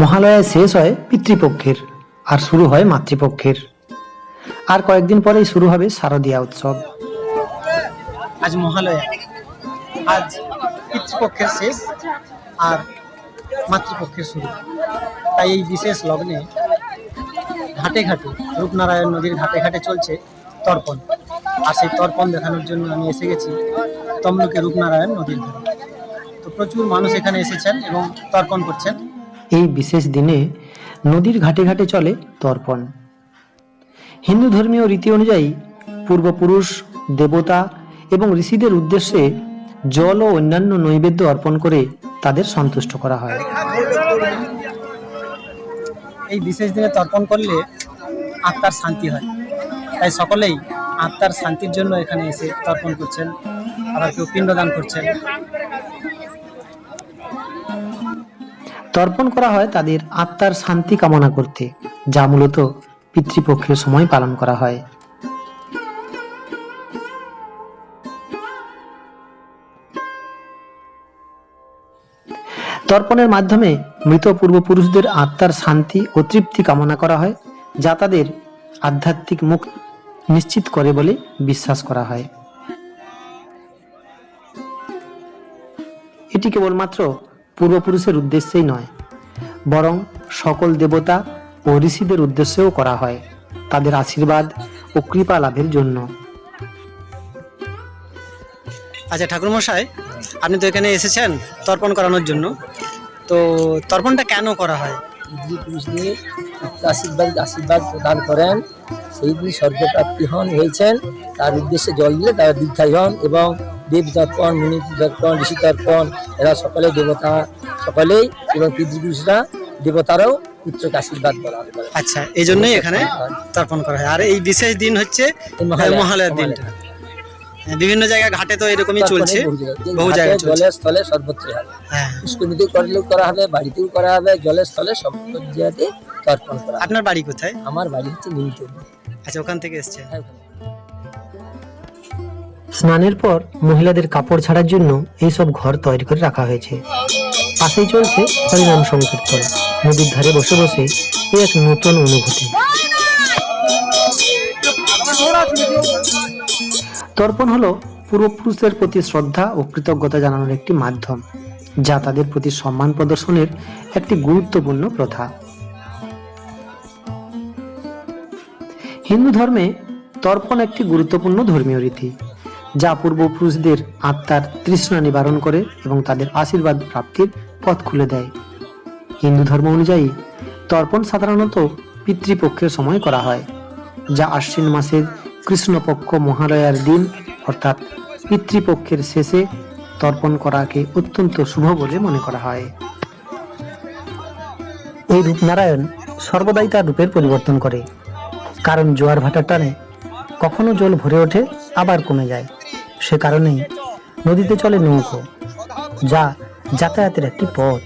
মহালয়া শেষ হয় পিতৃপক্ষের, আর শুরু হয় মাতৃপক্ষের। আর কয়েকদিন পরেই শুরু হবে শারদীয়া উৎসব। আজ মহালয়া। আজ পিতৃপক্ষের শেষ, আর মাতৃপক্ষের শুরু। তাই এই বিশেষ লগ্নে ঘাটে ঘাটে, রূপনারায়ণ নদীর ঘাটে ঘাটে চলছে তর্পণ। আর সেই তর্পণ দেখানোর জন্য আমি এসে গেছি তমলুকে রূপনারায়ণ নদীর ধারে তো প্রচুর মানুষ এখানে এসেছেন এবং তর্পণ করছেন। এই বিশেষ দিনে নদীর ঘাটে ঘাটে চলে তর্পণ। হিন্দু ধর্মীয় রীতি অনুযায়ী পূর্বপুরুষ, দেবতা এবং ঋষিদের উদ্দেশ্যে জল ও অন্যান্য নৈবেদ্য অর্পণ করে তাদের সন্তুষ্ট করা হয়। এই বিশেষ দিনে তর্পণ করলে আত্মার শান্তি হয়। তাই সকলেই আত্মার শান্তির জন্য এখানে এসে তর্পণ করছেন। আবার কেউ পিণ্ডদান করছেন। তর্পণ করা হয় তাদের আত্মার শান্তি কামনা করতে, যা মূলত পিতৃপক্ষের সময় পালন করা হয়। তর্পণের মাধ্যমে মৃত পূর্বপুরুষদের আত্মার শান্তি ও তৃপ্তি কামনা করা হয়, যা তাদের আধ্যাত্মিক মুখ নিশ্চিত করে বলে বিশ্বাস করা হয়। এটি কেবলমাত্র পূর্বপুরুষের উদ্দেশ্যেই নয় বরং সকল দেবতা ও ঋষিদের উদ্দেশ্যেও করা হয় তাদের আশীর্বাদ ও কৃপা লাভের জন্য। আচ্ছা ঠাকুরমশাই আপনি তো এখানে এসেছেন তর্পণ করানোর জন্য। তো তর্পণটা কেন করা হয়? পিতৃপুরুষদের আশীর্বাদ আশীর্বাদ প্রদান করেন। সেই দিন স্বর্গপ্রাপ্তি হন হয়েছেন। তার উদ্দেশ্যে জল দিলে তারা দীর্ঘায়ী হন এবং দেব তর্পণ মুনি তর্পণ ঋষি তর্পণ এরা সকলে দেবতা সকলেই এবং পিতৃপুরুষরা দেবতারাও পুত্রকে আশীর্বাদ প্রদান করেন আচ্ছা এই জন্যই এখানে তর্পণ করা হয়। আর এই বিশেষ দিন হচ্ছে মহালয়ার দিনটা। হ্যাঁ, বিভিন্ন জায়গায় ঘাটে তো এরকমই চলছে বহু জায়গায়। যে বহু ঘাটে, জায়গায় চলছে জলে স্থলে সর্বত্রই হবে হ্যাঁ। করলেও করা হবে বাড়িতেও করা হবে জলের স্থলে সব জায়গাতে তর্পণ করা আপনার বাড়ি কোথায়? আমার বাড়ি হচ্ছে নিমতলি। আচ্ছা ওখান থেকে এসছেন। হ্যাঁ স্নানের পর মহিলাদের কাপড় ছাড়ার জন্য এইসব ঘর তৈরি করে রাখা হয়েছে। পাশেই চলছে হরিনাম সংকীর্তন। নদীর ধারে বসে বসে এ এক নতুন অনুভূতি। তর্পণ হলো পূর্বপুরুষদের প্রতি শ্রদ্ধা ও কৃতজ্ঞতা জানানোর একটি মাধ্যম, যা তাদের প্রতি সম্মান প্রদর্শনের একটি গুরুত্বপূর্ণ প্রথা। হিন্দু ধর্মে তর্পণ একটি গুরুত্বপূর্ণ ধর্মীয় রীতি। যা পূর্বপুরুষদের আত্মার তৃষ্ণা নিবারণ করে এবং তাদের আশীর্বাদ প্রাপ্তির পথ খুলে দেয়। হিন্দু ধর্ম অনুযায়ী তর্পণ সাধারণত পিতৃপক্ষের সময় করা হয়, যা আশ্বিন মাসের কৃষ্ণপক্ষ মহালয়ার দিন, অর্থাৎ পিতৃপক্ষের শেষে তর্পণ করাকে অত্যন্ত শুভ বলে মনে করা হয়। এই রূপনারায়ণ সর্বদাই তার রূপের পরিবর্তন করে, কারণ জোয়ার ভাটার টানে কখনো জল ভরে ওঠে, আবার কমে যায়। সে কারণেই নদীতে চলে নৌকো যা যাতায়াতের একটি পথ।